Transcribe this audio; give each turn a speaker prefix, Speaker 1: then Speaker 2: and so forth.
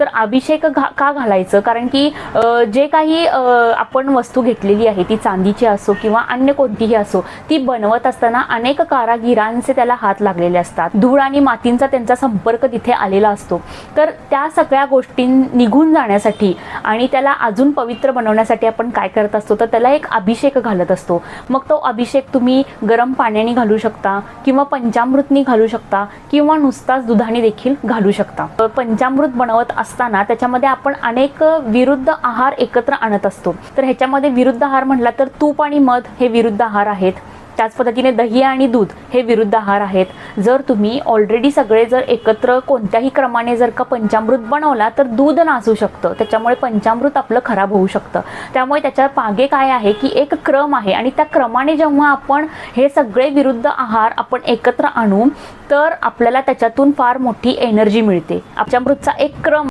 Speaker 1: तर अभिषेक घा का घालायचं? कारण की जे काही आपण वस्तू घेतलेली आहे ती चांदीची असो किंवा अन्य कोणतीही असो ती बनवत असताना अनेक कारागिरांचे त्याला हात लागलेले असतात. धूळ आणि मातींचा त्यांचा संपर्क तिथे आलेला असतो. तर त्या सगळ्या गोष्टी निघून जाण्यासाठी आणि त्याला अजून पवित्र बनवण्यासाठी आपण काय करत असतो? तर त्याला एक अभिषेक घालत असतो. मग तो अभिषेक तुम्ही गरम पाण्याने घालू शकता किंवा पंचामृतनी घालू शकता किंवा नुसताच दुधाने देखील घालू शकता. पंचामृत बनवत असताना असताना त्याच्यामध्ये आपण अनेक विरुद्ध आहार एकत्र आणत असतो. तर ह्याच्यामध्ये विरुद्ध आहार म्हटला तर तूप आणि मध हे विरुद्ध आहार आहेत. त्याच पद्धतीने दही आणि दूध हे विरुद्ध आहार आहेत. जर तुम्ही ऑलरेडी सगळे जर एकत्र कोणत्याही क्रमाने जर का पंचामृत बनवला तर दूध नासू शकतं. त्याच्यामुळे पंचामृत आपलं खराब होऊ शकतं. त्यामुळे त्याच्यामागे काय आहे की एक क्रम आहे आणि त्या क्रमाने जेव्हा आपण हे सगळे विरुद्ध आहार आपण एकत्र आणू तर आपल्याला त्याच्यातून फार मोठी एनर्जी मिळते. पंचामृतचा एक क्रम